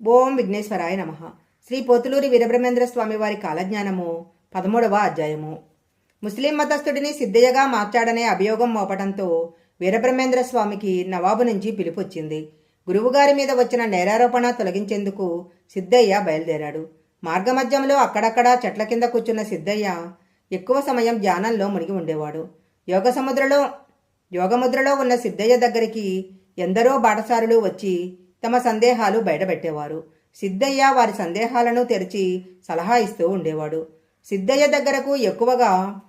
ఓం విఘ్నేశ్వరాయ నమ. శ్రీ పోతులూరి వీరబ్రహ్మేంద్ర స్వామి వారి కాలజ్ఞానము పదమూడవ అధ్యాయము. ముస్లిం మతస్థుడిని సిద్ధయ్యగా మార్చాడనే అభియోగం మోపడంతో వీరబ్రహ్మేంద్ర స్వామికి నవాబు నుంచి పిలుపొచ్చింది. గురువుగారి మీద వచ్చిన నేరారోపణ తొలగించేందుకు సిద్ధయ్య బయలుదేరాడు. మార్గమధ్యంలో అక్కడక్కడా చెట్ల కింద కూర్చున్న సిద్ధయ్య ఎక్కువ సమయం ధ్యానంలో మునిగి ఉండేవాడు. యోగ సముద్రలో యోగముద్రలో ఉన్న సిద్ధయ్య దగ్గరికి ఎందరో బాటసారులు వచ్చి తమ సందేహాలు బయటపెట్టేవారు. సిద్ధయ్య వారి సందేహాలను తెరిచి సలహా ఇస్తూ ఉండేవాడు. సిద్ధయ్య దగ్గరకు ఎక్కువగా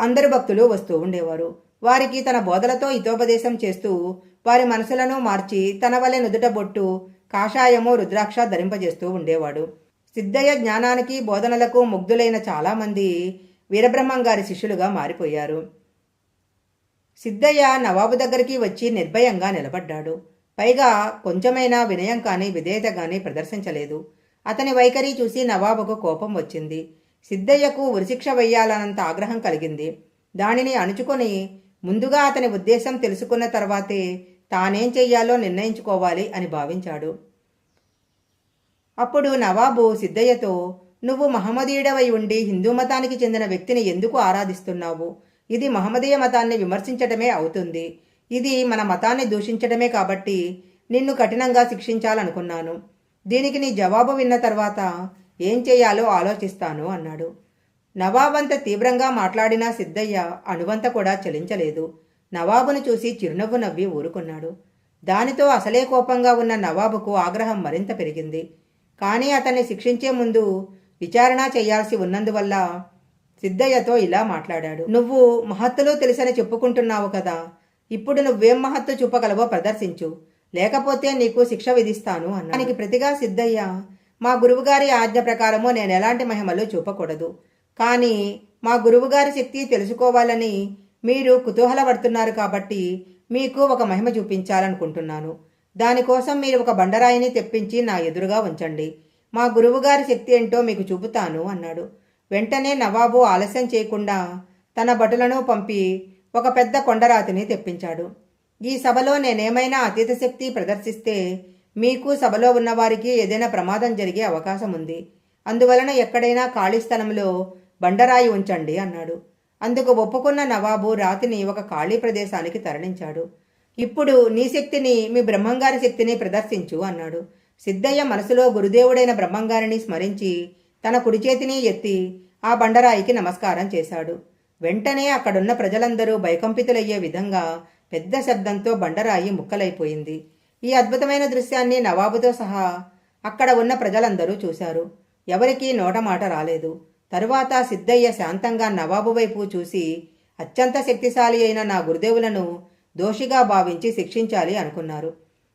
అందరు భక్తులు వస్తూ ఉండేవారు. వారికి తన బోధలతో హితోపదేశం చేస్తూ వారి మనసులను మార్చి తన వలె నుదుట బొట్టు కాషాయము రుద్రాక్ష ధరింపజేస్తూ ఉండేవాడు. సిద్ధయ్య జ్ఞానానికి బోధనలకు ముగ్ధులైన చాలామంది వీరబ్రహ్మం గారి శిష్యులుగా మారిపోయారు. సిద్ధయ్య నవాబు దగ్గరికి వచ్చి నిర్భయంగా నిలబడ్డాడు. పైగా కొంచెమైనా వినయం కానీ విధేయత కానీ ప్రదర్శించలేదు. అతని వైఖరి చూసి నవాబుకు కోపం వచ్చింది. సిద్ధయ్యకు ఉరిశిక్ష వెయ్యాలన్నంత ఆగ్రహం కలిగింది. దానిని అణుచుకొని ముందుగా అతని ఉద్దేశం తెలుసుకున్న తర్వాతే తానేం చెయ్యాలో నిర్ణయించుకోవాలి అని భావించాడు. అప్పుడు నవాబు సిద్ధయ్యతో నువ్వు మహమ్మదీయుడవై ఉండి హిందూ మతానికి చెందిన వ్యక్తిని ఎందుకు ఆరాధిస్తున్నావు? ఇది మహమ్మదీయ మతాన్ని విమర్శించటమే అవుతుంది. ఇది మన మతాన్ని దూషించడమే కాబట్టి నిన్ను కఠినంగా శిక్షించాలనుకున్నాను. దీనికి నీ జవాబు విన్న తర్వాత ఏం చేయాలో ఆలోచిస్తాను అన్నాడు. నవాబంత తీవ్రంగా మాట్లాడిన సిద్ధయ్య అణువంత కూడా చలించలేదు. నవాబును చూసి చిరునవ్వు నవ్వి ఊరుకున్నాడు. దానితో అసలే కోపంగా ఉన్న నవాబుకు ఆగ్రహం మరింత పెరిగింది. కానీ అతన్ని శిక్షించే ముందు విచారణ చేయాల్సి ఉన్నందువల్ల సిద్ధయ్యతో ఇలా మాట్లాడాడు. నువ్వు మహత్తులు తెలుసని చెప్పుకుంటున్నావు కదా. ఇప్పుడు నువ్వేం మహత్తు చూపగలవో ప్రదర్శించు. లేకపోతే నీకు శిక్ష విధిస్తాను అన్నానికి ప్రతిగా సిద్ధయ్య మా గురువుగారి ఆజ్ఞ ప్రకారము నేను ఎలాంటి మహిమలు చూపకూడదు. కానీ మా గురువుగారి శక్తి తెలుసుకోవాలని మీరు కుతూహలపడుతున్నారు కాబట్టి మీకు ఒక మహిమ చూపించాలనుకుంటున్నాను. దానికోసం మీరు ఒక బండరాయిని తెప్పించి నా ఎదురుగా ఉంచండి. మా గురువుగారి శక్తి ఏంటో మీకు చూపుతాను అన్నాడు. వెంటనే నవాబు ఆలస్యం చేయకుండా తన భటులను పంపి ఒక పెద్ద కొండరాతిని తెప్పించాడు. ఈ సభలో నేనేమైనా అతీత శక్తి ప్రదర్శిస్తే మీకు సభలో ఉన్నవారికి ఏదైనా ప్రమాదం జరిగే అవకాశం ఉంది. అందువలన ఎక్కడైనా ఖాళీ స్థలంలో బండరాయి ఉంచండి అన్నాడు. అందుకు ఒప్పుకున్న నవాబు రాతిని ఒక ఖాళీ ప్రదేశానికి తరలించాడు. ఇప్పుడు నీ శక్తిని మీ బ్రహ్మంగారి శక్తిని ప్రదర్శించు అన్నాడు. సిద్ధయ్య మనసులో గురుదేవుడైన బ్రహ్మంగారిని స్మరించి తన కుడి చేతిని ఎత్తి ఆ బండరాయికి నమస్కారం చేశాడు. వెంటనే అక్కడున్న ప్రజలందరూ భయకంపితులయ్యే విధంగా పెద్ద శబ్దంతో బండరాయి ముక్కలైపోయింది. ఈ అద్భుతమైన దృశ్యాన్ని నవాబుతో సహా అక్కడ ఉన్న ప్రజలందరూ చూశారు. ఎవరికీ నోటమాట రాలేదు. తరువాత సిద్ధయ్య శాంతంగా నవాబు వైపు చూసి అత్యంత శక్తిశాలి అయిన నా గురుదేవులను దోషిగా భావించి శిక్షించాలి అనుకున్నారు.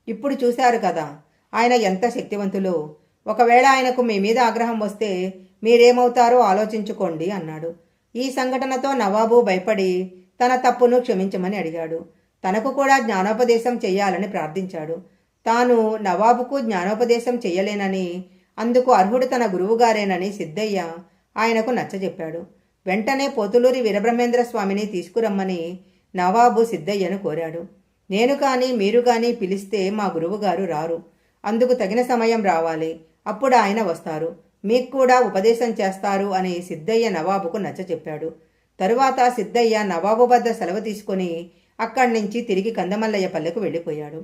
ఇప్పుడు చూశారు కదా ఆయన ఎంత శక్తివంతులో. ఒకవేళ ఆయనకు మీ మీద ఆగ్రహం వస్తే మీరేమవుతారో ఆలోచించుకోండి అన్నాడు. ఈ సంఘటనతో నవాబు భయపడి తన తప్పును క్షమించమని అడిగాడు. తనకు కూడా జ్ఞానోపదేశం చేయాలని ప్రార్థించాడు. తాను నవాబుకు జ్ఞానోపదేశం చేయలేనని అందుకు అర్హుడు తన గురువుగారేనని సిద్ధయ్య ఆయనకు నచ్చజెప్పాడు. వెంటనే పోతులూరి వీరబ్రహ్మేంద్ర స్వామిని తీసుకురమ్మని నవాబు సిద్ధయ్యను కోరాడు. నేను కానీ మీరు కానీ పిలిస్తే మా గురువుగారు రారు. అందుకు తగిన సమయం రావాలి. అప్పుడు ఆయన వస్తారు. మీకు కూడా ఉపదేశం చేస్తారు అని సిద్ధయ్య నవాబుకు నచ్చచెప్పాడు తరువాత సిద్ధయ్య నవాబు వద్ద సెలవు తీసుకుని అక్కడి నుంచి తిరిగి కందమల్లయ్య పల్లెకు వెళ్ళిపోయాడు.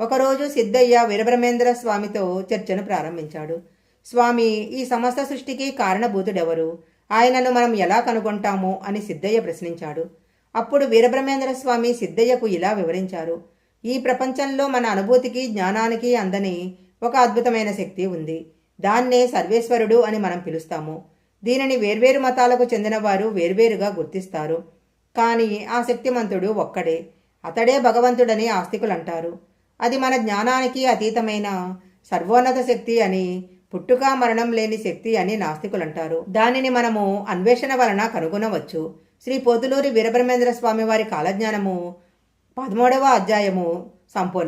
ఒకరోజు సిద్ధయ్య వీరబ్రహ్మేంద్ర స్వామితో చర్చను ప్రారంభించాడు. స్వామి ఈ సమస్త సృష్టికి కారణభూతుడెవరు? ఆయనను మనం ఎలా కనుగొంటాము? అని సిద్ధయ్య ప్రశ్నించాడు. అప్పుడు వీరబ్రహ్మేంద్ర స్వామి సిద్ధయ్యకు ఇలా వివరించారు. ఈ ప్రపంచంలో మన అనుభూతికి జ్ఞానానికి అందని ఒక అద్భుతమైన శక్తి ఉంది. దాన్నే సర్వేశ్వరుడు అని మనం పిలుస్తాము. దీనిని వేర్వేరు మతాలకు చెందిన వారు వేర్వేరుగా గుర్తిస్తారు. కానీ ఆ శక్తిమంతుడు ఒక్కడే. అతడే భగవంతుడని ఆస్తికులు అంటారు అది మన జ్ఞానానికి అతీతమైన సర్వోన్నత శక్తి అని పుట్టుక మరణం లేని శక్తి అని నాస్తికులంటారు. దానిని మనము అన్వేషణ వలన కనుగొనవచ్చు. శ్రీ పోతులూరి వీరబ్రహ్మేంద్ర స్వామి వారి కాలజ్ఞానము పదమూడవ అధ్యాయము సంపూర్ణ